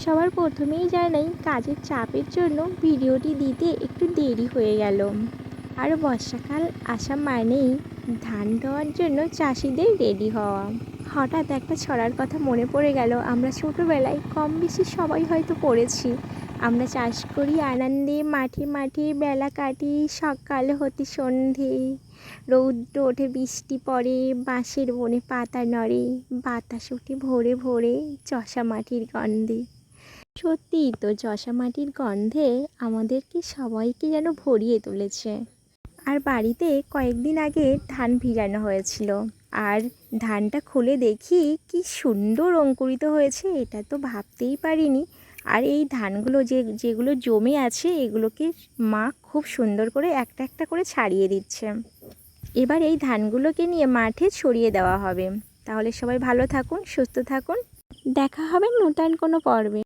সবার প্রথমেই জানাই কাজের চাপের জন্য ভিডিওটি দিতে একটু দেরি হয়ে গেল। আর বর্ষাকাল আসা মানেই ধান দেওয়ার জন্য চাষিদের রেডি হওয়া। হঠাৎ একটা ছড়ার কথা মনে পড়ে গেল, আমরা ছোটোবেলায় কম বেশি সবাই হয়তো পড়েছি। আমরা চাষ করি আনন্দে, মাঠে মাঠে বেলা কাটি, সকাল হতে সন্ধে রৌদ্র ওঠে, বৃষ্টি পড়ে, বাঁশের বনে পাতা নড়ে, বাতাস ওঠে ভোরে ভোরে চষা মাটির গন্ধে। সত্যিই তো চষা মাটির গন্ধে আমাদেরকে সবাইকে যেন ভরিয়ে তুলেছে। আর বাড়িতে কয়েকদিন আগে ধান ভিজানো হয়েছিল। আর ধানটা খুলে দেখি কি সুন্দর অঙ্কুরিত হয়েছে, এটা তো ভাবতেই পারিনি। আর এই ধানগুলো যে, যেগুলো জমে আছে, এগুলোকে মা খুব সুন্দর করে একটা একটা করে ছাড়িয়ে দিচ্ছে। এবার এই ধানগুলোকে নিয়ে মাঠে ছড়িয়ে দেওয়া হবে। তাহলে সবাই ভালো থাকুন, সুস্থ থাকুন। দেখা হবে নতুন কোনো পর্বে।